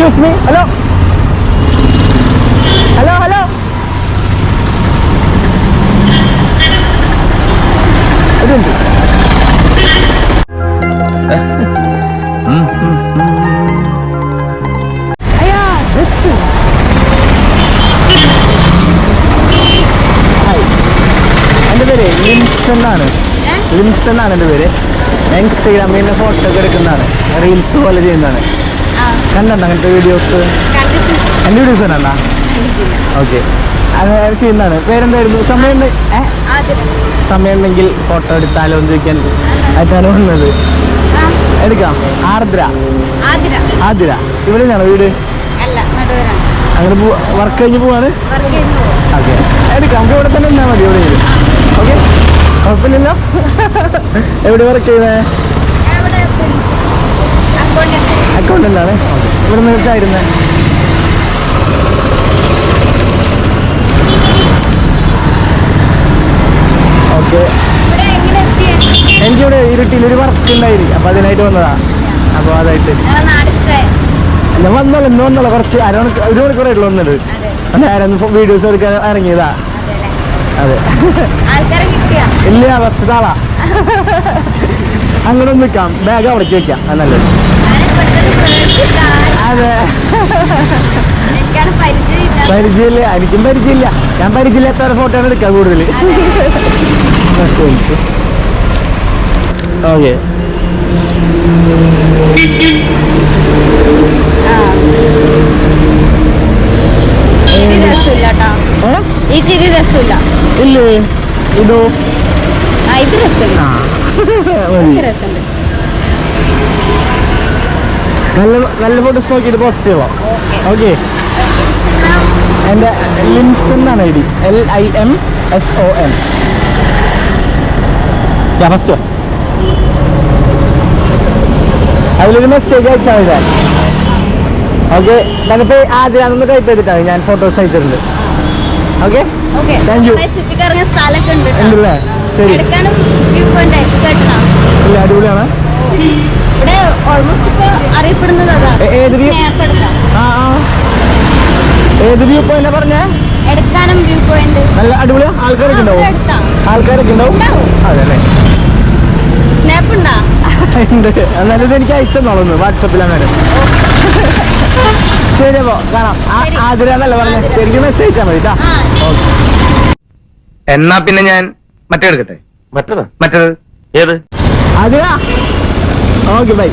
Excuse me hello hello hello minute അയ്യാ dress എന്റെ പേര് ലിംസ് ആണ് ലിംസ് എന്നാണ് എന്റെ പേര്. ഞാൻ ഇൻസ്റ്റാഗ്രാമിൽ നിന്ന് ഫോട്ടോ ഒക്കെ എടുക്കുന്നതാണ്. റീൽസ് പോലെ ചെയ്യുന്നതാണ്. കണ്ടോ അങ്ങനത്തെ വീഡിയോസ് എന്റെ വീഡിയോസ് തന്നെ ഓക്കെ അങ്ങനെ ചെയ്യുന്നതാണ്. പേരെന്തായിരുന്നു? സമയം ഉണ്ട് ഏ? സമയം ഉണ്ടെങ്കിൽ ഫോട്ടോ എടുത്താലോ എന്ന് ചോദിക്കാൻ ആയിട്ടാണ് വന്നത്. എടുക്കാം. ആർദ്ര. ആതിര ഇവിടെയാണോ വീട്? അങ്ങനെ വർക്ക് കഴിഞ്ഞ് പോവാണ്? ഓക്കെ എടുക്കാം. നമുക്ക് ഇവിടെ തന്നെ നിന്നാൽ മതി ഇവിടെ ഓക്കെ കുഴപ്പമില്ലല്ലോ. എവിടെ വർക്ക് ചെയ്യുന്നത് അക്കൗണ്ടന്റ് ആണ് ഇവിടെ നിർത്തായിരുന്നത് ഓക്കെ. എനിക്കിവിടെ ഇരുട്ടിയിൽ ഒരു വർക്ക് ഉണ്ടായിരുന്നു അപ്പൊ അതിനായിട്ട് വന്നതാ. അപ്പൊ അതായിട്ട്. ഞാൻ വന്നോളൂ ഇന്ന് വന്നോളൂ. കുറച്ച് അരമണിക്കൂർ ഒരു മണിക്കൂറായിട്ടുള്ള വന്നത്. അതെ നേരം വീഡിയോസ് എടുക്കാൻ ഇറങ്ങിയതാ. അതെ ഇല്ല ഫസ്റ്റ് താളാ അങ്ങനെ ഒന്ന് നിൽക്കാം ബാഗ് അവിടെ വെക്കാം. നല്ലത്. അതെ. പരിചയമില്ല. എനിക്കും പരിചയമില്ല. ഞാൻ പരിചയമില്ലാത്തവരെ ഫോട്ടോ ആണ് എടുക്കാം കൂടുതൽ ഓക്കെ ഈ ചിരി രസമില്ല ഇല്ലേ? ഇതോ? ആ ഇത് രസമില്ല. നല്ല നല്ല ഫോട്ടോസ് നോക്കിയിട്ട് പോസ്റ്റ് ചെയ്യാം ഓക്കെ ലിംസ് എന്റെ ലിംസൺ എന്നാണ് I D. L I M S O N first അതിലൊരു മെസ്സേജ് അയച്ചാൽ മതി. ഓക്കെ ഞാനിപ്പോൾ ആദ്യം ടൈപ്പ് ചെയ്തിട്ടാണ് ഞാൻ ഫോട്ടോസ് അയച്ചിട്ടുണ്ട് ഓക്കെ ഓക്കെ Thank you. ചുറ്റിക്കറങ്ങിയ സ്ഥലമൊക്കെ ഉണ്ട് ഉണ്ടല്ലേ? ശരി. ഇല്ല അടിപൊളിയാണ്. ഇവിടെ ഓൾമോസ്റ്റ് ഇപ്പൊ അറിയപ്പെടുന്നത് അതാ. ആ ആ. ഏത് വ്യൂ പോയിന്റ് പറഞ്ഞേ? എടുക്കാനും വ്യൂ പോയിന്റ് നല്ല അടിപൊളിയാ. ആൾക്കാരൊക്കെ ഉണ്ടാവും. ആൾക്കാരൊക്കെ ഉണ്ടാവും. ഉണ്ടാവും. അതെ അല്ലേ സ്നാപ്പ് ഉണ്ടാ. ഉണ്ട് എന്നാലും എനിക്ക് അയച്ചെന്നോളൂ വാട്സപ്പിൽ അങ്ങനെ. ശരി അപ്പോ കാണാം. ആ- ശരി. ആതിര എന്നല്ല പറഞ്ഞത് ശരിക്കും മെസ്സേജ് അയച്ചാൽ മതി എന്നാ പിന്നെ ഞാൻ മറ്റേ എടുക്കട്ടെ? മറ്റേത്? മറ്റേത്? ഏത്? ആതിര? Okay bye